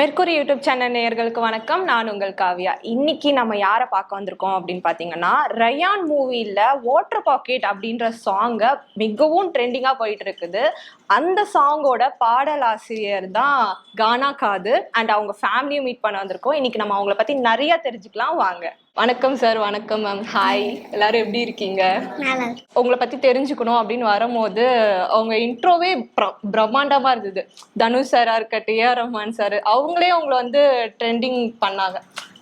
Mercury YouTube channel நேயர்களுக்கு வணக்கம். நான் உங்கள் காவியா. இன்னைக்கு நம்ம யாரை பார்க்க வந்திருக்கோம் அப்படின்னு பார்த்தீங்கன்னா ரயான் மூவியில் வாட்டர் பாக்கெட் அப்படின்ற சாங்கை மிகவும் ட்ரெண்டிங்காக போயிட்டு இருக்குது. அந்த சாங்கோட பாடலாசிரியர் தான் கானா காதர் அண்ட் அவங்க ஃபேமிலியும் மீட் பண்ண வந்திருக்கோம். இன்னைக்கு நம்ம அவங்கள பற்றி நிறைய தெரிஞ்சுக்கலாம். வாங்க. வணக்கம் சார் வணக்கம் மேம் ஹாய் எல்லாரும் எப்படி இருக்கீங்க? உங்களை பத்தி தெரிஞ்சுக்கணும் அப்படின்னு வரும்போது அவங்க இன்ட்ரோவே பிரம்மாண்டமா இருந்தது. தனுஷ் சாரா இருக்கட்டும் ஏஆர் ரஹ்மான் சார் அவங்களே அவங்கள வந்து ட்ரெண்டிங் பண்ணாங்க.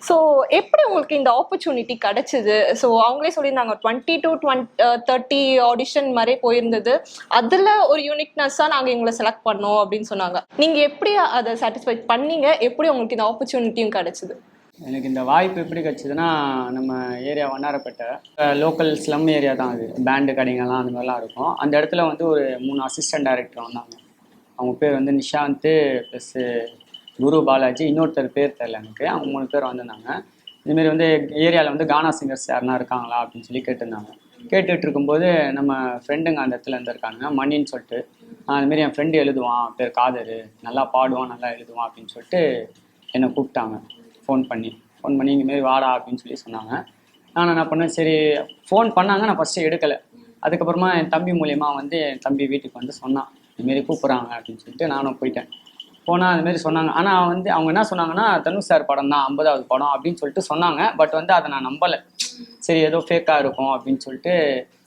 ஸோ எப்படி உங்களுக்கு இந்த ஆப்பர்ச்சுனிட்டி கிடைச்சிது? ஸோ அவங்களே சொல்லியிருந்தாங்க twenty two twenty thirty audition மாதிரி போயிருந்தது. அதில் ஒரு யூனிக்னஸ்ஸாக நாங்கள் எங்களை செலக்ட் பண்ணோம் அப்படின்னு சொன்னாங்க. நீங்கள் எப்படி அதை சாட்டிஸ்ஃபை பண்ணீங்க? எப்படி உங்களுக்கு இந்த ஆப்பர்ச்சுனிட்டியும் கிடைச்சிது? எனக்கு இந்த வாய்ப்பு எப்படி கிடச்சிதுன்னா நம்ம area Vannarapettai. Local slum area தான் அது. பேண்டு கடைங்கள்லாம் அந்த மாதிரிலாம் இருக்கும். அந்த இடத்துல வந்து ஒரு மூணு அசிஸ்டன்ட் டைரக்டர் வந்தாங்க. அவங்க பேர் வந்து நிஷாந்த் ப்ளஸ்ஸு குரு பாலாஜி இன்னொருத்தர் பேர் தெரில எனக்கு. அவங்க மூணு பேர் வந்திருந்தாங்க. இதுமாரி வந்து ஏரியாவில் வந்து கானா சிங்கர்ஸ் யாருனா இருக்காங்களா அப்படின்னு சொல்லி கேட்டிருந்தாங்க. கேட்டுட்டு இருக்கும்போது நம்ம ஃப்ரெண்டுங்க அந்த இடத்துல இருந்திருக்காங்க மணின்னு சொல்லிட்டு. அதுமாரி என் ஃப்ரெண்டு எழுதுவான் பேர் காதர். நல்லா பாடுவான் நல்லா எழுதுவான் அப்படின்னு சொல்லிட்டு என்னை கூப்பிட்டாங்க. ஃபோன் பண்ணி. ஃபோன் பண்ணி இந்தமாரி வாடா அப்படின்னு சொல்லி சொன்னாங்க. நான் என்ன பண்ணேன் சரி ஃபோன் பண்ணாங்க நான் ஃபஸ்ட்டு எடுக்கலை. அதுக்கப்புறமா என் தம்பி மூலியமாக வந்து என் தம்பி வீட்டுக்கு வந்து சொன்னான் இதுமாரி கூப்பிட்றாங்க அப்படின்னு சொல்லிட்டு நானும் போயிட்டேன். போனால் அதுமாரி சொன்னாங்க. ஆனால் வந்து அவங்க என்ன சொன்னாங்கன்னா தனுஷ் சார் படம் தான் ஐம்பதாவது படம் அப்படின்னு சொல்லிட்டு சொன்னாங்க. பட் வந்து அதை நான் நம்பலை. சரி ஏதோ ஃபேக்காக இருக்கும் அப்படின்னு சொல்லிட்டு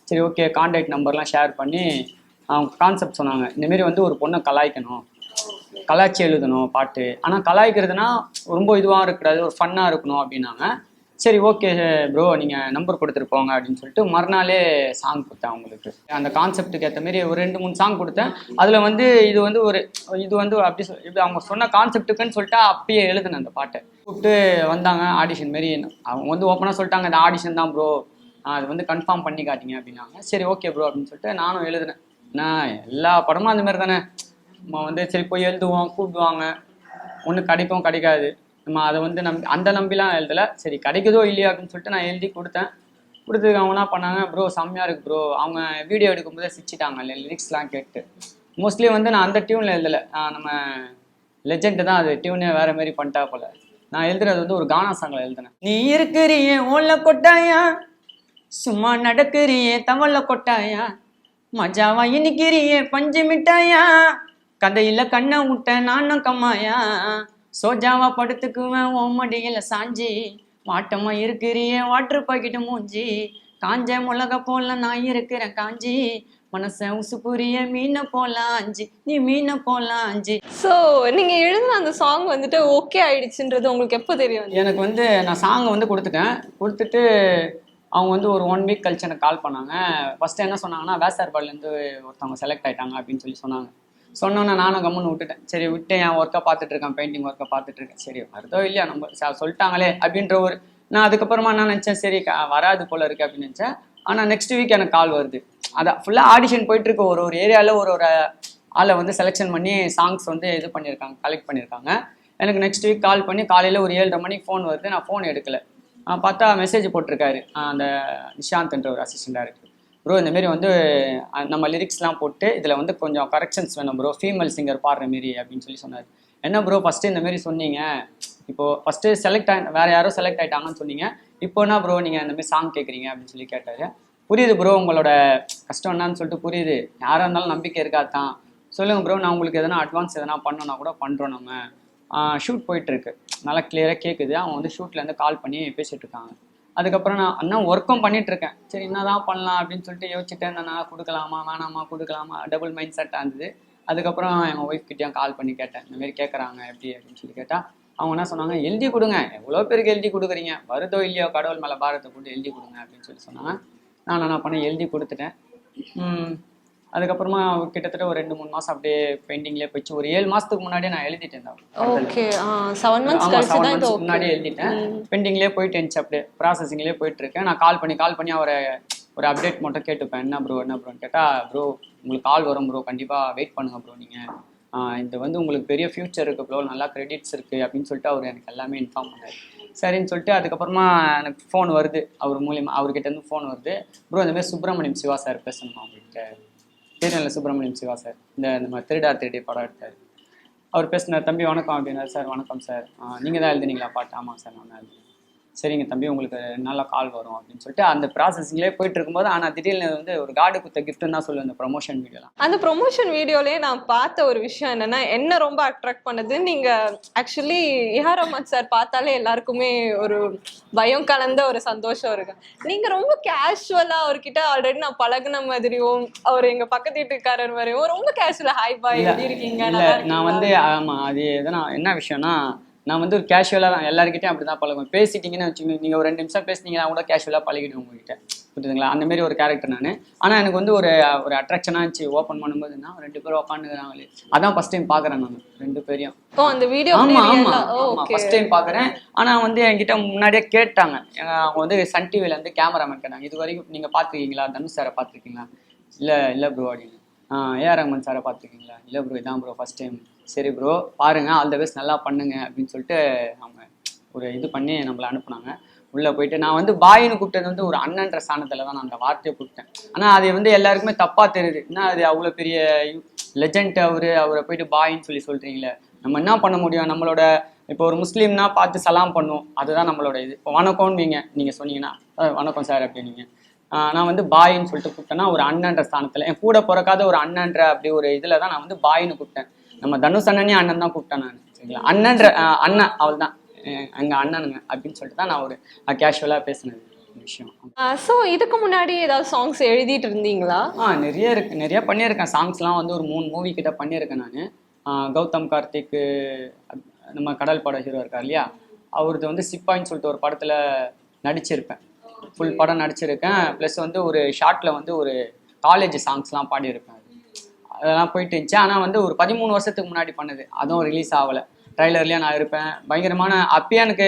சரி ஓகே கான்டாக்ட் நம்பர்லாம் ஷேர் பண்ணி அவங்க கான்செப்ட் சொன்னாங்க. இந்தமாரி வந்து ஒரு பொண்ணை கலாய்க்கணும். கலாய்ச்சி எழுதணும் பாட்டு. ஆனால் கலாய்க்கிறதுனா ரொம்ப இதுவாக இருக்கக்கூடாது ஒரு ஃபன்னாக இருக்கணும் அப்படின்னாங்க. சரி ஓகே ப்ரோ நீங்கள் நம்பர் கொடுத்துருப்போங்க அப்படின்னு சொல்லிட்டு மறுநாளே சாங் கொடுத்தேன் அவங்களுக்கு. அந்த கான்செப்ட்டுக்கு ஏற்ற மாரி ஒரு ரெண்டு மூணு சாங் கொடுத்தேன். அதில் வந்து இது வந்து ஒரு இது வந்து அப்படி சொல் இப்படி அவங்க சொன்ன கான்செப்ட்டுக்குன்னு சொல்லிட்டு அப்பயே எழுதுனேன் அந்த பாட்டை. கூப்பிட்டு வந்தாங்க ஆடிஷன் மாரி. அவங்க வந்து ஓப்பனாக சொல்லிட்டாங்க இந்த ஆடிஷன் தான் ப்ரோ அது வந்து கன்ஃபார்ம் பண்ணி காட்டிங்க அப்படின்னாங்க. சரி ஓகே ப்ரோ அப்படின்னு சொல்லிட்டு நானும் எழுதுனேன். நான் எல்லா படமும் அந்த மாதிரி தானே. நம்ம வந்து சரி போய் எழுதுவோம் கூப்பிடுவாங்க. ஒன்று கிடைக்கும் கிடைக்காது. நம்ம அதை வந்து நம்பி அந்த நம்பிலாம் எழுதலை. சரி கிடைக்குதோ இல்லையா அப்படின்னு சொல்லிட்டு நான் எழுதி கொடுத்தேன். கொடுத்ததுக்கு அவங்க என்ன பண்ணாங்க ப்ரோ செம்மையாக இருக்கு ப்ரோ அவங்க வீடியோ எடுக்கும்போதே சிரிச்சிட்டாங்க லிரிக்ஸ்லாம் கேட்டு. மோஸ்ட்லி வந்து நான் அந்த டியூனில் எழுதலை. நம்ம லெஜெண்ட் தான் அது டியூனே வேற மாதிரி பண்ணிட்டா போல. நான் எழுதுறது வந்து ஒரு கானா சாங்கில் எழுதினேன். நீ இருக்கிறியே ஓல கொட்டாயா? சும்மா நடக்கிறியே தவள கொட்டாயா? மஜாவா இனிக்கிறியே பஞ்சு மிட்டாயா? கதையில கண்ணை விட்ட நானும் கம்மாயா? சோஜாவா படுத்துக்குவேன் ஓ மடியில சாஞ்சி. வாட்டமா இருக்கிறியே வாட்டர் பாக்கெட்டு மூஞ்சி. காஞ்ச மிளக போல நான் இருக்கிறேன் காஞ்சி. மனச உசு புரிய மீனை போல அஞ்சு நீ மீனை போல அஞ்சு ஸோ நீங்க எழுதின அந்த சாங் வந்துட்டு ஓகே ஆயிடுச்சுன்றது உங்களுக்கு எப்போ தெரியும்? எனக்கு வந்து நான் சாங்கை வந்து கொடுத்துட்டேன். கொடுத்துட்டு அவங்க வந்து ஒரு ஒன் வீக் கழிச்சு எனக்கு கால் பண்ணாங்க. ஃபஸ்ட்டு என்ன சொன்னாங்கன்னா வேசார்பாட்லேருந்து ஒருத்தவங்க செலக்ட் ஆயிட்டாங்க அப்படின்னு சொல்லி சொன்னாங்க. சொன்னோன்னே நானும் கம்முன்னு விட்டுட்டேன். சரி விட்டு என் ஒர்க்கை பார்த்துட்டு இருக்கேன் பெயிண்டிங் ஒர்க்கை பார்த்துட்டு இருக்கேன். சரி வருதோ இல்லையா நம்ம சொல்லிட்டாங்களே அப்படின்ற ஒரு நான் அதுக்கப்புறமா என்ன நினச்சேன்? சரி வராது போல இருக்கு அப்படின்னு நினச்சேன். ஆனால் நெக்ஸ்ட் வீக் எனக்கு கால் வருது. அதான் ஃபுல்லாக ஆடிஷன் போயிட்டு இருக்கு. ஒரு ஒரு ஏரியாவில் ஒரு ஒரு ஆளை வந்து செலெக்ஷன் பண்ணி சாங்ஸ் வந்து இது பண்ணியிருக்காங்க கலெக்ட் பண்ணியிருக்காங்க. எனக்கு நெக்ஸ்ட் வீக் கால் பண்ணி காலையில் ஒரு ஏழரை மணிக்கு ஃபோன் வருது. நான் ஃபோன் எடுக்கலை. பார்த்தா மெசேஜ் போட்டிருக்காரு. அந்த நிஷாந்த்ன்ற ஒரு அசிஸ்டண்டாக டேரக்டர் ப்ரோ இந்தமாரி வந்து நம்ம லிரிக்ஸ்லாம் போட்டு இதில் வந்து கொஞ்சம் கரெக்ஷன்ஸ் வேணும் ப்ரோ ஃபீமேல் சிங்கர் பாடுற மாரி அப்படின்னு சொல்லி சொன்னார். என்ன ப்ரோ ஃபஸ்ட்டு இந்தமாரி சொன்னீங்க? இப்போது ஃபஸ்ட்டு செலக்ட் ஆ வேறு யாரோ செலக்ட் ஆகிட்டாங்கன்னு சொன்னீங்க. இப்போ என்ன ப்ரோ நீங்கள் இந்தமாரி சாங் கேட்குறீங்க அப்படின்னு சொல்லி கேட்டார். புரியுது ப்ரோ உங்களோட கஷ்டம் என்னன்னு சொல்லிட்டு புரியுது. யாராக இருந்தாலும் நம்பிக்கை இருக்காது தான் சொல்லுங்கள் ப்ரோ நான் உங்களுக்கு எதனா அட்வான்ஸ் எதனா பண்ணணும்னா கூட பண்ணுறோம் நம்ம. ஷூட் போயிட்டுருக்கு நல்லா கிளியராக கேட்குது அவங்க வந்து ஷூட்லேருந்து கால் பண்ணி பேசிகிட்டு இருக்காங்க. அதுக்கப்புறம் நான் அண்ணன் ஒர்க்கும் பண்ணிட்டு இருக்கேன் சரி என்னதான் பண்ணலாம் அப்படின்னு சொல்லிட்டு யோசிச்சுட்டு இருந்தேன். கொடுக்கலாமா வேணாமா கொடுக்கலாமா? டபுள் மைண்ட் செட்டாக இருந்தது. அதுக்கப்புறம் எங்கள் ஒய்ஃப் கிட்டேயும் கால் பண்ணி கேட்டேன். இந்த மாதிரி கேட்குறாங்க எப்படி அப்படின்னு சொல்லி கேட்டால் அவங்க என்ன சொன்னாங்க எழுதி கொடுங்க. எவ்வளோ பேருக்கு எழுதி கொடுக்குறீங்க? வருதோ இல்லையோ கடவுள் மேலே பாரத்தை போட்டு எழுதி கொடுங்க அப்படின்னு சொல்லி சொன்னாங்க. நான் என்ன பண்ணேன் எழுதி கொடுத்துட்டேன். அதுக்கப்புறமா கிட்டத்தட்ட ஒரு ரெண்டு மூணு மாதம் அப்படியே பெயிண்டிங்லேயே போயிடுச்சு. ஒரு ஏழு மாதத்துக்கு முன்னாடியே நான் எழுதிட்டு இருந்தேன் படத்துல. Okay seven months seven months. முன்னாடியே எழுதிட்டேன். பெண்டிங்லேயே போயிட்டு இருந்துச்சு அப்படியே ப்ராசஸிங்லேயே போயிட்டு இருக்கேன். நான் கால் பண்ணி கால் பண்ணி அவரை ஒரு அப்டேட் மட்டும் கேட்டுப்பேன். என்ன ப்ரோ என்ன ப்ரோன்னு கேட்டால் ப்ரோ உங்களுக்கு கால் வரும் ப்ரோ கண்டிப்பாக வெயிட் பண்ணுங்க ப்ரோ நீங்கள் இது வந்து உங்களுக்கு பெரிய ஃபியூச்சர் இருக்குது ப்ரோ நல்லா கிரெடிட்ஸ் இருக்குது அப்படின்னு சொல்லிட்டு அவர் எனக்கு எல்லாமே இன்ஃபார்ம் பண்ணார். சரின்னு சொல்லிட்டு அதுக்கப்புறமா எனக்கு ஃபோன் வருது. அவர் மூலியமாக அவர்கிட்ட இருந்து ஃபோன் வருது. ப்ரோ இந்த மாதிரி சுப்பிரமணியம் சிவா சார் பேசணுமா அவங்ககிட்ட தெரியல சுப்பிரமணியம் சிவா சார். இந்த நம்ம திருடா திருடி படம் எடுத்தார். அவர் பேசினார் தம்பி வணக்கம் அப்படின்னாரு. சார் வணக்கம் சார். நீங்கள் தான் எழுதினீங்களா பாட்டு? ஆமாம் சார் நான் தான் எழுதினேன். சரிங்க தம்பி உங்களுக்கு நல்ல கால் வரும் அப்படின்னு சொல்லிட்டு அந்த ப்ராசஸிங்லேயே போயிட்டு இருக்கும்போது ஆனால் திடீர்னு வந்து ஒரு காடு குத்த கிஃப்ட்னு தான் சொல்லுவேன் இந்த ப்ரொமோஷன் வீடியோலாம் அந்த ப்ரொமோஷன் வீடியோலயே நான் பார்த்த ஒரு விஷயம் என்னன்னா என்ன ரொம்ப அட்ராக்ட் பண்ணது. நீங்க ஆக்சுவலி ஏஆர் ரஹ்மான் சார் பார்த்தாலே எல்லாருக்குமே ஒரு பயம் கலந்த ஒரு சந்தோஷம் இருக்கு. நீங்க ரொம்ப கேஷுவலா அவர்கிட்ட ஆல்ரெடி நான் பழகுன மாதிரியும் அவர் எங்க பக்கத்து வீட்டுக்காரர் மாதிரியும் ரொம்ப கேஷுவலா ஹாய் பாய் எப்படி இருக்கீங்க? நான் இருக்கீங்களா?" வந்து ஆமாம் அது எதனா என்ன விஷயம்னா நான் வந்து ஒரு கேஷுவலாக தான் எல்லாருக்கிட்டையும் அப்படி தான் பழகுவேன். பேசிட்டீங்கன்னு வச்சுக்கோங்க நீங்கள் ஒரு ரெண்டு நிமிஷம் பேசுனீங்கன்னா கூட கேஷுவலாக பழகிடுவேன் உங்ககிட்ட. புரியுதுங்களா? அந்த மாதிரி ஒரு கேரக்டர் நான். ஆனால் எனக்கு வந்து ஒரு ஒரு அட்ராக்ஷனாக இருந்துச்சு ஓப்பன் பண்ணும்போது நான் ரெண்டு பேரும் உட்காந்துக்கிறாங்களே அதான் ஃபஸ்ட் டைம் பார்க்குறேன் நான் ரெண்டு பேரையும். ஓ அந்த வீடியோ ஆமா ஆமா ஆமா ஓகே. ஃபர்ஸ்ட் டைம் பாக்குறேன். ஆனா வந்து என்கிட்ட முன்னாடியே கேட்டாங்க. அவங்க வந்து சன் டிவில இருந்து கேமராமேன் கேட்டாங்க. இது வரைக்கும் நீங்க பாத்துருக்கீங்களா தனுஷ் சாரை பாத்துருக்கீங்களா இல்ல இல்ல ப்ரோ அப்படின்னு. ஏஆர் ரஹ்மான் சாரை பார்த்துருக்கீங்களா? இல்லை ப்ரோ இதான் ப்ரோ ஃபஸ்ட் டைம் சரி ப்ரோ பாருங்கள் ஆல் த பெஸ்ட் நல்லா பண்ணுங்க அப்படின்னு சொல்லிட்டு அவங்க ஒரு இது பண்ணி நம்மளை அனுப்புனாங்க. உள்ளே போயிட்டு நான் வந்து பாயின்னு கூப்பிட்டது வந்து ஒரு அண்ணன்ற ஸ்தானத்தில் தான் நான் அந்த வார்த்தையை கூப்பிட்டேன். ஆனால் அது வந்து எல்லாருக்குமே தப்பாக தெரியுது. என்ன அது அவ்வளோ பெரிய லெஜண்ட் அவர் அவரை போயிட்டு பாயின்னு சொல்லி சொல்கிறீங்களே நம்ம என்ன பண்ண முடியும்? நம்மளோட இப்போ ஒரு முஸ்லீம்னா பார்த்து சலாம் பண்ணும். அதுதான் நம்மளோட இது. இப்போ வணக்கம்னு நீங்கள் சொன்னீங்கன்னா வணக்கம் சார் அப்படின்னீங்க நான் வந்து பாயின்னு சொல்லிட்டு கூப்பிட்டேன்னா ஒரு அண்ணன்ற ஸ்தானத்தில். என் கூட பிறக்காத ஒரு அண்ணன்ற அப்படி ஒரு இதில் தான் நான் வந்து பாயின்னு கூப்பிட்டேன். நம்ம தனுஷ் அண்ணனே அண்ணன் தான் கூப்பிட்டேன் நான் சரிங்களா? அண்ணன்ற அண்ணன் அவள் தான் எங்கள் அண்ணனுங்க அப்படின்னு சொல்லிட்டு தான் நான் ஒரு கேஷுவலாக பேசினது விஷயம். சோ இதுக்கு முன்னாடி ஏதாவது சாங்ஸ் எழுதிட்டு இருந்தீங்களா? ஆ நிறைய இருக்கு நிறைய பண்ணியிருக்கேன். சாங்ஸ்லாம் வந்து ஒரு மூணு மூவி கிட்ட பண்ணியிருக்கேன் நான். கௌதம் கார்த்திக் நம்ம கடல் பட ஹீரோ இருக்கார் இல்லையா? அவரது வந்து சிப்பாயின்னு சொல்லிட்டு ஒரு படத்தில் நடிச்சிருப்பேன். ஃபுல் படம் நடிச்சிருக்கேன். ப்ளஸ் வந்து ஒரு ஷார்ட்டில் வந்து ஒரு காலேஜ் சாங்ஸ்லாம் பாடியிருப்பேன். அதெல்லாம் போயிட்டு இருந்துச்சு. ஆனால் வந்து ஒரு பதிமூணு வருஷத்துக்கு முன்னாடி பண்ணது. அதுவும் ரிலீஸ் ஆகலை. ட்ரைலர்லேயே நான் இருப்பேன். பயங்கரமான அப்பயே எனக்கு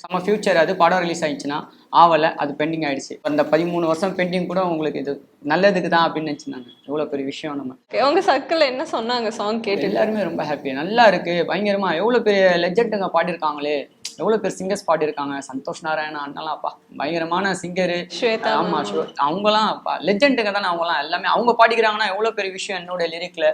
செம்ம ஃபியூச்சர் அது படம் ரிலீஸ் ஆயிடுச்சுன்னா ஆவலை அது பெண்டிங் ஆயிடுச்சு. அந்த பதிமூணு வருஷம் பெண்டிங் கூட உங்களுக்கு இது நல்லதுக்கு தான் அப்படின்னு நினச்சிருந்தாங்க எவ்வளோ பெரிய விஷயம் நம்ம. உங்க சர்க்கிள் என்ன சொன்னாங்க சாங் கேட்டு எல்லாருமே ரொம்ப ஹாப்பி நல்லா இருக்கு. பயங்கரமா. எவ்வளோ பெரிய லெஜெண்டுங்க பாடியிருக்காங்களே. எவ்வளோ பேர் சிங்கர்ஸ் பாடியிருக்காங்க சந்தோஷ் நாராயணா அண்ணலாம்ப்பா பயங்கரமான சிங்கரு ஆமா ஷோ அவங்கலாம் லெஜெண்டுங்க தானே அவங்கலாம் எல்லாமே அவங்க பாடிக்கிறாங்கன்னா எவ்வளோ பெரிய விஷயம் என்னோட லிரிக்ல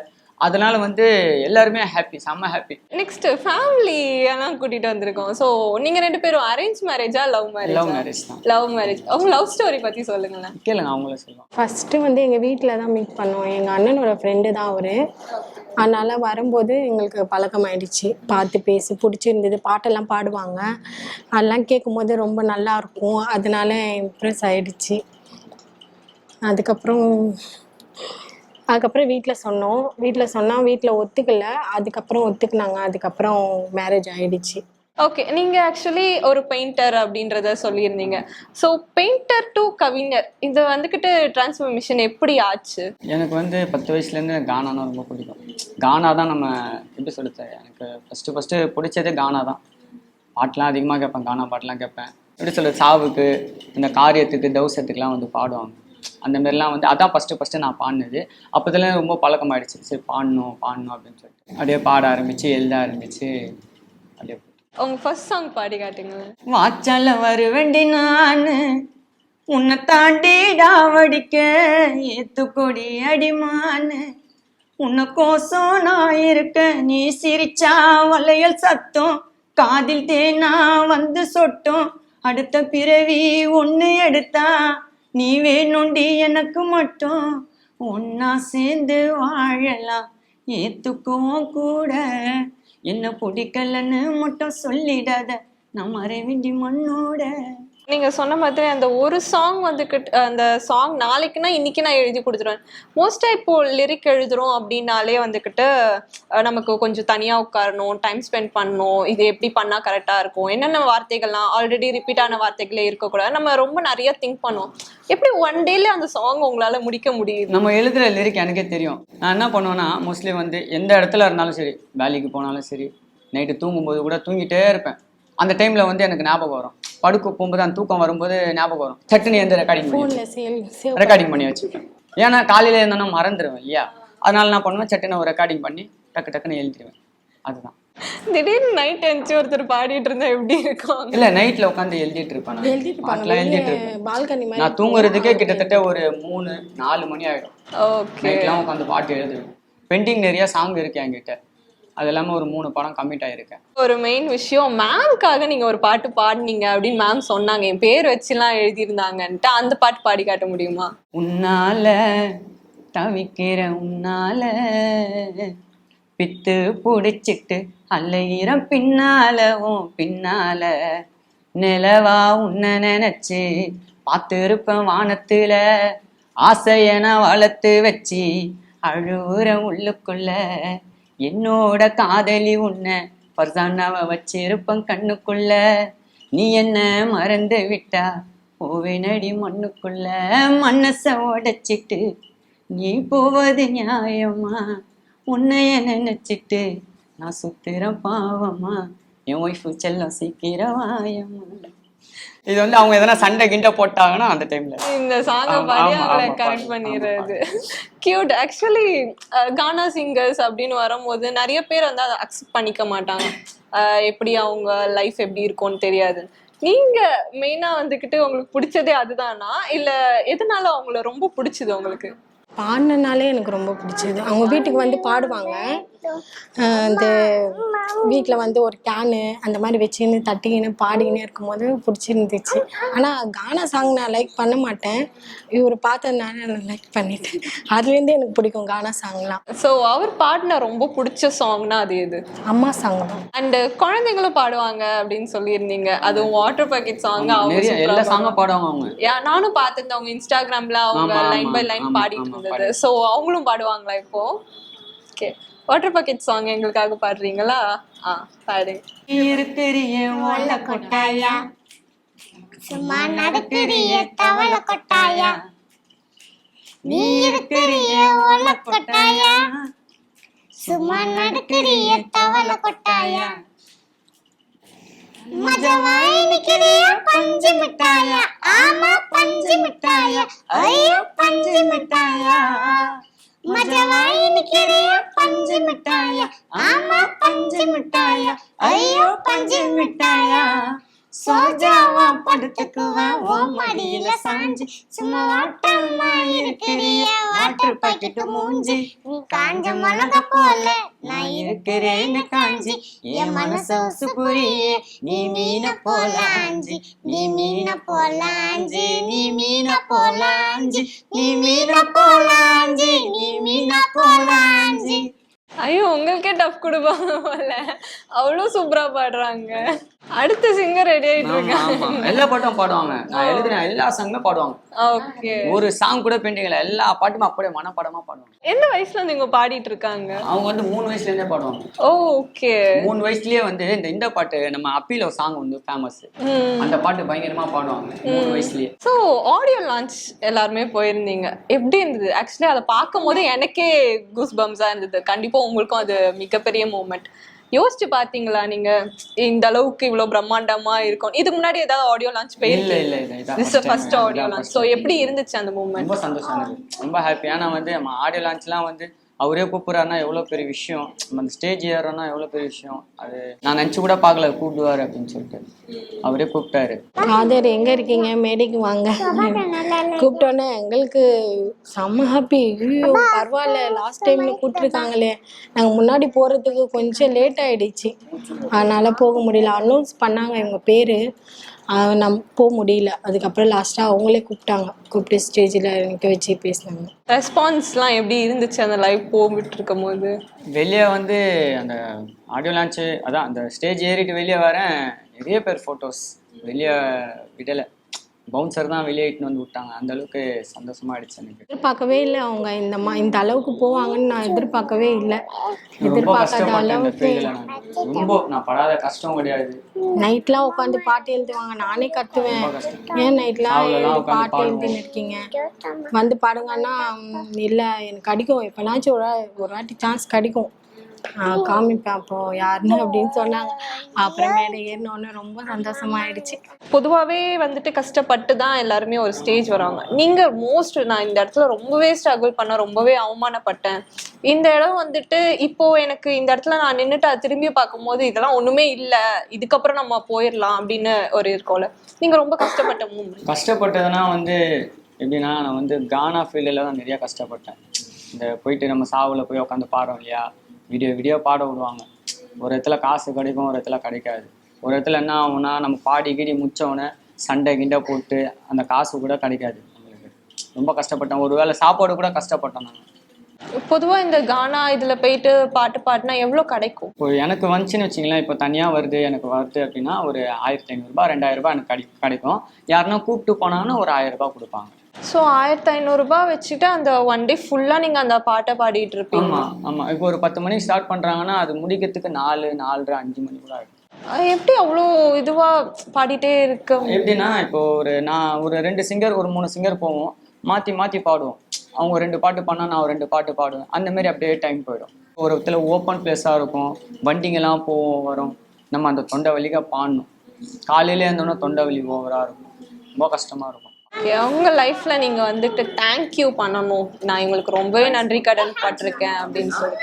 அதனால வந்து எல்லாருமே ஹாப்பி செம்ம ஹாப்பி நெக்ஸ்ட் ஃபேமிலி எல்லாம் கூட்டிட்டு வந்திருக்கோம். சோ நீங்க ரெண்டு பேரும் அரேஞ்ச் மேரேஜா லவ் மேரேஜ் லவ் மேரேஜ் தான். லவ் மேரேஜ் உங்க லவ் ஸ்டோரி பத்தி சொல்லுங்களேன். கேளுங்க அவங்கள சொல்லுவாங்க. ஃபஸ்ட்டு வந்து எங்கள் வீட்டில் தான் மீட் பண்ணோம் எங்கள் அண்ணனோட ஃப்ரெண்டு தான் அவர். அதனால் வரும்போது எங்களுக்கு பழக்கமாயிடுச்சு. பார்த்து பேசி பிடிச்சிருந்தது. பாட்டெல்லாம் பாடுவாங்க. அதெல்லாம் கேட்கும்போது ரொம்ப நல்லா இருக்கும். அதனால இம்ப்ரெஸ் ஆயிடுச்சு. அதுக்கப்புறம் அதுக்கப்புறம் வீட்டில் சொன்னோம். வீட்டில் சொன்னால் வீட்டில் ஒத்துக்கல. அதுக்கப்புறம் ஒத்துக்குனாங்க. அதுக்கப்புறம் மேரேஜ் ஆயிடுச்சு. ஓகே நீங்க ஆக்சுவலி ஒரு பெயிண்டர் அப்படின்றத சொல்லியிருந்தீங்க. ஸோ பெயிண்டர் டு கவிஞர் இது வந்துக்கிட்டு டிரான்ஸ்ஃபர்மேஷன் எப்படி ஆச்சு? எனக்கு வந்து பத்து வயசுலேருந்து எனக்கு கானானா ரொம்ப பிடிக்கும். கானா தான் நம்ம எப்படி சொல்லுது எனக்கு ஃபஸ்ட்டு ஃபஸ்ட்டு பிடிச்சதே கானா தான். பாட்டெலாம் அதிகமாக கேட்பேன். கானா பாட்டெலாம் கேட்பேன். எப்படி சொல்லுது சாவுக்கு இந்த காரியத்துக்கு தௌசத்துக்குலாம் வந்து பாடுவாங்க. அந்த மாதிரிலாம் வந்து அதான் ஃபஸ்ட்டு ஃபஸ்ட்டு நான் பாடினது. அப்போதுல ரொம்ப பழக்கமாயிடுச்சு. சரி பாடணும் பாடணும் அப்படின்னு சொல்லிட்டு. அப்படியே பாட ஆரம்பித்து எழுத ஆரம்பித்து அப்படியே. உங்க ஃபர்ஸ்ட் சாங் பாடி காட்டுங்களேன். வாச்சால வருவேண்டி நானு. உன்னை தாண்டி டாவடிக்க ஏத்துக்கொடி அடிமானு. உன்னை கோசம் நான் இருக்க நீ சிரிச்சா வளையல் சத்தம். காதில் தேனா வந்து சொட்டும். அடுத்த பிறவி ஒன்று எடுத்தா நீ வேணுண்டி எனக்கு மட்டும். ஒன்னா சேர்ந்து வாழலாம். ஏத்துக்குவோம் கூட. என்ன பிடிக்கலன்னு மட்டும் சொல்லிடாத. நான் மறைவிண்டி மண்ணோட. நீங்க சொன்ன மாதிரி அந்த ஒரு சாங் வந்துக்கிட்டு அந்த சாங் நாளைக்குன்னா இன்னைக்கு நான் எழுதி கொடுத்துருவேன். மோஸ்டா இப்போ லிரிக் எழுதுறோம் அப்படின்னாலே வந்துக்கிட்டு நமக்கு கொஞ்சம் தனியா உட்காரணும் டைம் ஸ்பெண்ட் பண்ணணும் இது எப்படி பண்ணா கரெக்டா இருக்கும் என்னென்ன வார்த்தைகள்லாம் ஆல்ரெடி ரிப்பீட் ஆன வார்த்தைகளே இருக்கக்கூடாது நம்ம ரொம்ப நிறைய திங்க் பண்ணுவோம். எப்படி ஒன் டேல அந்த சாங் உங்களால முடிக்க முடியுது? நம்ம எழுதுகிற லிரிக் எனக்கே தெரியும். நான் என்ன பண்ணுவேன்னா மோஸ்ட்லி வந்து எந்த இடத்துல இருந்தாலும் சரி வேலைக்கு போனாலும் சரி நைட்டு தூங்கும்போது கூட தூங்கிட்டே இருப்பேன். அந்த டைமில் வந்து எனக்கு ஞாபகம் வரும். படுக்க போகும்போது அந்த தூக்கம் வரும்போது ஞாபகம் வரும். சட்டுன்னு எந்த ரெக்கார்டிங் பண்ணி ரெக்கார்டிங் பண்ணி வச்சுப்பேன் ஏன்னா காலையில் இருந்தோன்னா மறந்துடுவேன் இல்லையா? அதனால நான் பண்ணுவேன்? சட்டுன்னு ஒரு ரெக்கார்டிங் பண்ணி டக்கு டக்குன்னு எழுதிடுவேன் அதுதான். திடீர்னு நைட் எந்திச்சு ஒருத்தர் பாடிட்டு இருந்தா எப்படி இருக்கும்? இல்லை நைட்டில் உட்காந்து எழுதிட்டு. எழுதிட்டு எழுதிட்டு இருப்பாங்க. இருப்பேன். பால்கனி நான் தூங்குறதுக்கே கிட்டத்தட்ட ஒரு மூணு நாலு மணி ஆகிடும் ஓகே நைட்லாம் உட்காந்து பாட்டு எழுதுவேன். பெண்டிங் நிறைய சாங் இருக்கு என்கிட்ட. அது இல்லாமல் ஒரு மூணு படம் கமிட் ஆகிருக்கேன் ஒரு மெயின் விஷயம் மேம்காக நீங்க ஒரு பாட்டு பாடுனீங்க அப்படின்னு மேம் சொன்னாங்க. என் பேர் வச்சுலாம் எழுதியிருந்தாங்கன்ட்டு அந்த பாட்டு பாடி காட்ட முடியுமா? உன்னால தவிக்கிற உன்னால பித்து புடிச்சிட்டு அலையிறம் பின்னால உன் பின்னால. நிலவா உன்னை நினைச்சு பார்த்திருப்பேன் வானத்துல. ஆசைய நான் வளர்த்து வச்சு அழுவுற உள்ளுக்குள்ள. என்னோட காதலி உன்ன பர்சானாவை வச்சிருப்பேன் கண்ணுக்குள்ள. நீ என்ன மறந்து விட்டா? பூவினடி மண்ணுக்குள்ள மனச உடைச்சிட்டு நீ போவது நியாயமா? உன்னைய நினைச்சிட்டு நான் சுத்துறேன் பாவமா? என் ஒய்ஃபு செல்லம் சீக்கிரம் வாயம்மா. இது வந்து அவங்க எதனா சண்டை கிண்டை போட்டாங்கன்னா அந்த டைம்ல இந்த சாங்க பாடி ஆமா, கரெக்ட் பண்ணிடுறது. கியூட் ஆக்சுவலி கானா சிங்கர்ஸ் அப்படின்னு வரும்போது நிறைய பேர் வந்து அதை அக்செப்ட் பண்ணிக்க மாட்டாங்க. அஹ் எப்படி அவங்க லைஃப் எப்படி இருக்கும்னு தெரியாது. நீங்க மெயினா வந்துகிட்டு உங்களுக்கு பிடிச்சதே அதுதானா? இல்ல எதனால அவங்கள ரொம்ப பிடிச்சது உங்களுக்கு? பாடினாலே எனக்கு ரொம்ப பிடிச்சது. அவங்க வீட்டுக்கு வந்து பாடுவாங்க. இந்த வீட்டில் வந்து ஒரு கேனு அந்த மாதிரி வச்சுன்னு தட்டிக்கின்னு பாடிக்கின்னு இருக்கும்போது பிடிச்சிருந்துச்சு. ஆனால் கானா சாங் நான் லைக் பண்ண மாட்டேன். இவர் பார்த்ததுனால நான் லைக் பண்ணிட்டேன். அதுலேருந்து எனக்கு பிடிக்கும் கானா சாங்லாம் ஸோ அவர் பாடின ரொம்ப பிடிச்ச சாங்னா அது எது? அம்மா சாங் தான். அண்ட் குழந்தைங்களும் பாடுவாங்க அப்படின்னு சொல்லியிருந்தீங்க. அதுவும் வாட்டர் பாக்கெட் சாங் அவங்க எல்லா சாங்கும் பாடுவாங்க. அவங்க. நானும் பார்த்திருந்தேன் அவங்க இன்ஸ்டாகிராம்ல அவங்க லைன் பை லைன் பாடிட்டு இருந்தது. ஸோ அவங்களும் பாடுவாங்களா இப்போ? ஓகே வாட்டர் பாக்கெட் சாங் எங்களுக்காக பாடுறீங்களா? ஆ பாடுங்க கொட்டாயா? சும்மா நடக்கிறிய தவள கொட்டாயா? நீ இருக்கிறிய ஓல கொட்டாயா? சும்மா நடக்கிறிய தவள கொட்டாயா? மஜவாய் நிக்கிறிய பஞ்சு மிட்டாயா? ஆமா பஞ்சு மிட்டாயா? ஐயோ பஞ்சு மிட்டாயா? மஜவாய் நிக்கிறிய? பஞ்சு மிட்டாயா. ஆமா பஞ்சு மிட்டாயா. ஐயோ பஞ்சு மிட்டாயா. சோஜாவா படுத்துக்குவா ஓ மடியில சாஞ்சு. சும்மா வாட்டமா இருக்கிறிய? வாட்டர் பாக்கெட்டு மூஞ்சி. நீ காஞ்ச மிளகா போல. நான் இருக்கிறேன்னு காஞ்சி. என் மனசு புரியே நீ மீன போல ஆஞ்சி. நீ மீன போல ஆஞ்சி நீ மீன போல ஆஞ்சி நீ மீன போல ஆஞ்சி நீ மீன போல ஆஞ்சி ஐயோ உங்களுக்கே டஃப் கொடுப்பாங்க போல. அவ்வளோ சூப்பரா பாடுறாங்க. அடுத்த சிங்கர் ரெடி ஆயிட்டு ஆமா. எல்லா பாட்டும் பாடுவாங்க. நான் எழுதின எல்லா சாங்குமே பாடுவாங்க. ஓகே ஒரு சாங் கூட பெயிண்டிங் இல்லை எல்லா பாட்டுமே அப்படியே மனப்பாடமா பாடுவாங்க. எந்த வயசுல நீங்க பாடிட்டு இருக்காங்க அவங்க வந்து மூணு வயசுல இருந்தே பாடுவாங்க ஓகே மூணு வயசுலயே வந்து இந்த இந்த பாட்டு நம்ம அப்பீல சாங் வந்து ஃபேமஸ் அந்த பாட்டு பயங்கரமா பாடுவாங்க மூணு வயசுலயே. ஸோ ஆடியோ லான்ச் எல்லாருமே போயிருந்தீங்க. எப்படி இருந்தது? ஆக்சுவலி அதை பார்க்கும் போது எனக்கே கூஸ் பம்ஸாக இருந்தது. கண்டிப்பாக உங்களுக்கும் அது மிகப்பெரிய மூமெண்ட் யோசிச்சு பார்த்தீங்களா நீங்க? இந்த அளவுக்கு இவ்வளோ பிரம்மாண்டமா இருக்கும். இதுக்கு முன்னாடி ஏதாவது ஆடியோ லான்ச் போயிருக்கு இல்ல இல்ல this. First audio launch time. எப்படி இருந்துச்சு அந்த மூமெண்ட் ரொம்ப சந்தோஷம் ரொம்ப ஹாப்பி ஏன்னா வந்து நம்ம ஆடியோ லான்ச்லாம் வந்து அவரே கூப்பிட்றாருன்னா எவ்வளோ பெரிய விஷயம்? நம்ம அந்த ஸ்டேஜ் ஏறோன்னா எவ்வளோ பெரிய விஷயம்? அது நான் நினச்சி கூட பார்க்கல கூப்பிடுவார் அப்படின்னு சொல்லிட்டு. அவரே கூப்பிட்டாரு. ஃபாதர் எங்கே இருக்கீங்க? மேடைக்கு வாங்க. கூப்பிட்டோன்னே எங்களுக்கு செம்ம ஹாப்பி ஐயோ பரவாயில்ல லாஸ்ட் டைம்ல கூப்பிட்டுருக்காங்களே. நாங்கள் முன்னாடி போகிறதுக்கு கொஞ்சம் லேட் ஆயிடுச்சு. அதனால் போக முடியல. அனௌன்ஸ் பண்ணாங்க இவங்க பேர். நம் போக முடியல. அதுக்கப்புறம் லாஸ்ட்டாக அவங்களே கூப்பிட்டாங்க. கூப்பிட்டு ஸ்டேஜில் நிற்க வச்சு பேசினாங்க. ரெஸ்பான்ஸ்லாம் எப்படி இருந்துச்சு அந்த லைவ் போகிட்டு இருக்கும் போது வெளியே வந்து அந்த ஆடியோ லான்ச்சு அதான் அந்த ஸ்டேஜ் ஏறிட்டு வெளியே வரேன். நிறைய பேர் ஃபோட்டோஸ் வெளியே விடலை. பவுன்சர் தான் வெளியே இட்டுன்னு வந்து விட்டாங்க. அந்த அளவுக்கு சந்தோஷமா ஆயிடுச்சு எனக்கு. எதிர்பார்க்கவே இல்லை அவங்க இந்த மா இந்த அளவுக்கு போவாங்கன்னு நான் எதிர்பார்க்கவே இல்லை. ரொம்ப எதிர்பார்க்காத கஷ்டப்பட்டேன் இந்த அளவுக்கு நான். ரொம்ப நான் படாத கஷ்டம் கிடையாது. நைட்லாம் உட்காந்து பாட்டு எழுதுவாங்க. நானே கத்துவேன். ஏன் நைட்லாம் அவ்வளோலாம் எழுதி உட்காந்து பாட்டு எழுதின்னு இருக்கீங்க? வந்து பாடுங்கன்னா ம், இல்லை எனக்கு கிடைக்கும். எப்போனாச்சும் ஒரு வா- ஒரு வாட்டி சான்ஸ் கிடைக்கும். காமிப்பேன். அப்போ யாருன்னு அப்படின்னு சொன்னாங்க. அப்புறம் மேலே ஏறினோடனே ரொம்ப சந்தோஷமாயிடுச்சு. பொதுவாகவே வந்துட்டு கஷ்டப்பட்டு தான் எல்லாருமே ஒரு ஸ்டேஜ் வராங்க நீங்க மோஸ்ட் நான் இந்த இடத்துல ரொம்பவே ஸ்ட்ரகிள் பண்ண ரொம்பவே அவமானப்பட்டேன். இந்த இடம் வந்துட்டு இப்போ எனக்கு இந்த இடத்துல நான் நின்றுட்டு அதை திரும்பி பார்க்கும்போது இதெல்லாம் ஒண்ணுமே இல்லை. இதுக்கப்புறம் நம்ம போயிடலாம் அப்படின்னு ஒரு இருக்கோல நீங்க ரொம்ப கஷ்டப்பட்ட மூமெண்ட் கஷ்டப்பட்டதுன்னா வந்து எப்படின்னா நான் வந்து கானா ஃபீல்டில் தான் நிறைய கஷ்டப்பட்டேன். இந்த போயிட்டு நம்ம சாவில் போய் உட்காந்து பாடுறோம் இல்லையா? வீடியோ வீடியோ பாட விடுவாங்க. ஒரு இடத்துல காசு கிடைக்கும் ஒரு இடத்துல கிடைக்காது. ஒரு இடத்துல என்ன ஆகும்னா நம்ம பாடி கீடி முடிச்ச சண்டை கிண்டை போட்டு அந்த காசு கூட கிடைக்காது நம்மளுக்கு. ரொம்ப கஷ்டப்பட்டோம். ஒரு வேளை சாப்பாடு கூட கஷ்டப்பட்டோம் நாங்கள் பொதுவா இந்த கானா இதுல போயிட்டு பாட்டு பாடினா எவ்வளவு கிடைக்கும்? இப்போ எனக்கு வந்துச்சுன்னு வச்சிங்களேன் இப்போ தனியாக வருது எனக்கு வருது அப்படின்னா ஒரு ஆயிரத்தி ஐநூறுரூபா ரெண்டாயிரம் ரூபாய் எனக்கு கிடை கிடைக்கும். யாருன்னா கூப்பிட்டு போனாங்கன்னா ஒரு ஆயிரம் ரூபாய் கொடுப்பாங்க. ஸோ ஆயிரத்தி ஐநூறுரூபா வச்சுட்டு அந்த ஒன் டே ஃபுல்லா நீங்க அந்த பாட்டை பாடிட்டு இருப்பீங்க. ஆமாம் ஆமாம் இப்போ ஒரு பத்து மணிக்கு ஸ்டார்ட் பண்ணுறாங்கன்னா அது முடிக்கிறதுக்கு நாலு நாலரை அஞ்சு மணி கூட ஆகிடும் அஹ் எப்படி அவ்வளோ இதுவா பாடிட்டே இருக்க எப்படின்னா இப்போ ஒரு நான் ஒரு ரெண்டு சிங்கர் ஒரு மூணு சிங்கர் போவோம். மாற்றி மாற்றி பாடுவோம். அவங்க ரெண்டு பாட்டு பண்ணால் நான் ரெண்டு பாட்டு பாடுவேன். அந்த மாதிரி அப்படியே டைம் போயிடும். ஒரு இடத்துல ஓப்பன் பிளேஸாக இருக்கும். வண்டிங்கெல்லாம் போவோம் வரும். நம்ம அந்த தொண்டை வலிக்க பாடணும். காலையிலே இருந்தோன்னா தொண்டை வலி ஓவராக இருக்கும். ரொம்ப கஷ்டமாக இருக்கும். உங்கள் லைஃப்பில் நீங்கள் வந்துட்டு தேங்க்யூ பண்ணணும். நான் எங்களுக்கு ரொம்பவே நன்றி கடன் பட்டிருக்கேன் அப்படின்னு சொல்லி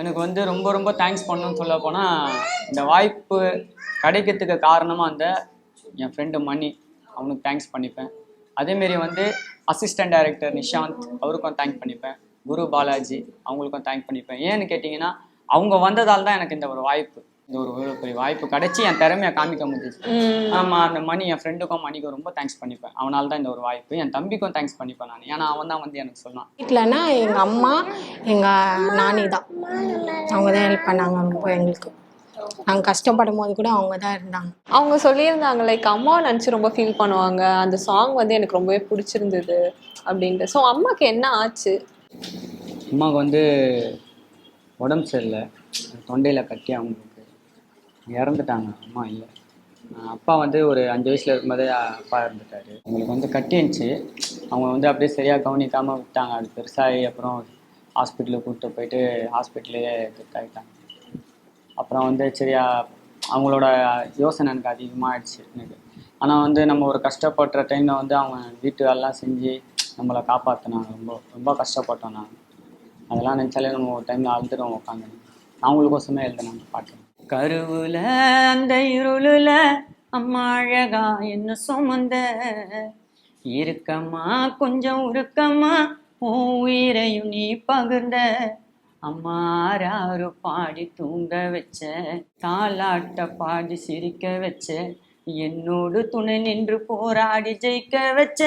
எனக்கு வந்து ரொம்ப ரொம்ப தேங்க்ஸ் பண்ணணும்னு சொல்ல போனால் இந்த வாய்ப்பு கிடைக்கிறதுக்கு காரணமாக அந்த என் ஃப்ரெண்டு மணி. அவனுக்கு தேங்க்ஸ் பண்ணிப்பேன். அதேமாரி வந்து அசிஸ்டன்ட் டைரக்டர் நிஷாந்த் அவருக்கும் தேங்க் பண்ணிப்பேன். குரு பாலாஜி அவங்களுக்கும் தேங்க் பண்ணிப்பேன். ஏன்னு கேட்டிங்கன்னா அவங்க வந்ததால் தான் எனக்கு இந்த ஒரு வாய்ப்பு. இந்த ஒரு பெரிய வாய்ப்பு கிடைச்சி என் திறமையை காமிக்க முடிஞ்சிச்சு. ஆமாம் அந்த மணி என் ஃப்ரெண்டுக்கும் மணிக்கும் ரொம்ப தேங்க்ஸ் பண்ணிப்பேன். அவனால தான் இந்த ஒரு வாய்ப்பு. என் தம்பிக்கும் தேங்க்ஸ் பண்ணிப்பேன் நான். ஏன்னா அவன் தான் வந்து எனக்கு சொன்னான். வீட்டிலனா எங்கள் அம்மா எங்கள் நானி தான். அவங்க தான் ஹெல்ப் பண்ணாங்க ரொம்ப எங்களுக்கு. நாங்கள் கஷ்டப்படும் போது கூட அவங்க தான் இருந்தாங்க. அவங்க சொல்லியிருந்தாங்க லைக் அம்மாவை நினச்சி ரொம்ப ஃபீல் பண்ணுவாங்க. அந்த சாங் வந்து எனக்கு ரொம்பவே பிடிச்சிருந்தது அப்படின்ட்டு. ஸோ அம்மாக்கு என்ன ஆச்சு? அம்மாவுக்கு வந்து உடம்பு சரியில்லை. தொண்டையில் கட்டி அவங்களுக்கு இறந்துட்டாங்க. அம்மா இல்லை. அப்பா வந்து ஒரு அஞ்சு வயசில் இருக்கும்போதே அப்பா இறந்துட்டாரு. அவங்களுக்கு வந்து கட்டிருந்துச்சு அவங்க வந்து அப்படியே சரியாக கவனிக்காமல் விட்டாங்க. அது பெருசாகி அப்புறம் ஹாஸ்பிட்டலுக்கு கூப்பிட்டு போயிட்டு ஹாஸ்பிட்டல்லையே டெத் ஆகிட்டாங்க அப்புறம் வந்து சரியா அவங்களோட யோசனை எனக்கு அதிகமாகிடுச்சு எனக்கு. ஆனால் வந்து நம்ம ஒரு கஷ்டப்படுற டைமில் வந்து அவங்க வீட்டு வேலைலாம் செஞ்சு நம்மளை காப்பாற்றினாங்க ரொம்ப ரொம்ப கஷ்டப்பட்டோம் நாங்கள் அதெல்லாம் நினச்சாலே நம்ம ஒரு டைமில் அழுதுடும் உட்காந்து அவங்களுக்கோசமே எழுதினாங்க பாட்டு. கருவுல அந்த இருளுல அம்மா அழகா என்ன சுமந்த? இருக்கமா கொஞ்சம் உருக்கமா உன் உயிரையும் நீ பகிர்ந்த. அம்மாறாரு பாடி தூங்க வச்ச தாலாட்ட பாடி சிரிக்க வச்ச என்னோடு துணை நின்று போராடி ஜெயிக்க வச்ச.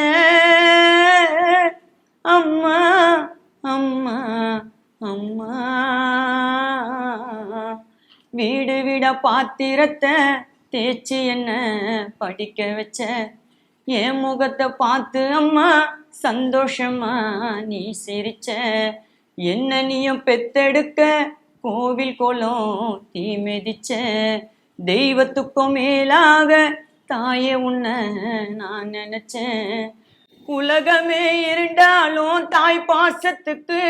அம்மா அம்மா அம்மா. வீடு விட பாத்திரத்தை தேய்ச்சி என்ன படிக்க வச்ச? என் முகத்தை பார்த்து அம்மா சந்தோஷமா நீ சிரிச்ச? என்ன நீயும் பெத்தெடுக்க? கோவில் கோலம் தீ மிதிச்ச? தெய்வத்துக்கும் மேலாக தாயே உன்னை நான் நினைச்சேன் உலகமே இருந்தாலும் தாய் பாசத்துக்கு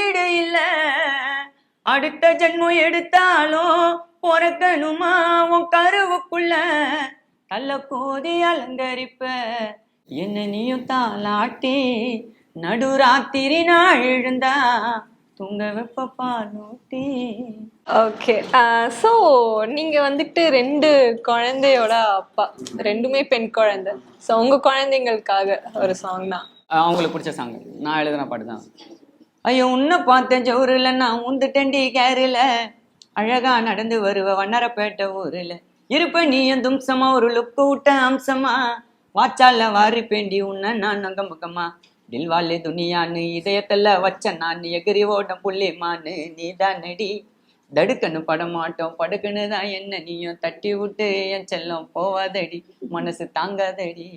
ஈடு இல்லை. அடுத்த ஜென்மம் எடுத்தாலும் பிறக்கணுமா? உன் கருவுக்குள்ள கள்ள கோதி அலங்கரிப்ப. என்ன நீயும் தாளாட்டி நடுராத்திரி நாள் எழுந்தா தூங்க வைப்ப பாலூட்டி. ஓகே ஸோ நீங்க வந்துட்டு ரெண்டு குழந்தையோட அப்பா. ரெண்டுமே பெண் குழந்தை. ஸோ உங்க குழந்தைங்களுக்காக ஒரு சாங் தான். அவங்களுக்கு பிடிச்ச சாங் நான் எழுதின பாட்டு தான். ஐயோ உன்னை பார்த்தேன் ஜோருல நான் உந்துட்டண்டி கேரில். அழகா நடந்து வருவ வண்ணரப்பேட்டை ஊரில். இருப்ப நீ தும்சமா ஒரு லுக்கு விட்ட அம்சமா. வாச்சால வாரி பேண்டி உன்னை நான் நங்க முகமா தில்வாலே துணியான்னு இதயத்துல வச்ச நான் எகிரி ஓட்டம் புள்ளிமான்னு நீ தானடி தடுக்கன்னு படமாட்டோம் படுக்குன்னு தான் என்ன நீயும் தட்டி விட்டு என் செல்லம் போவாதடி மனசு தாங்காதடி.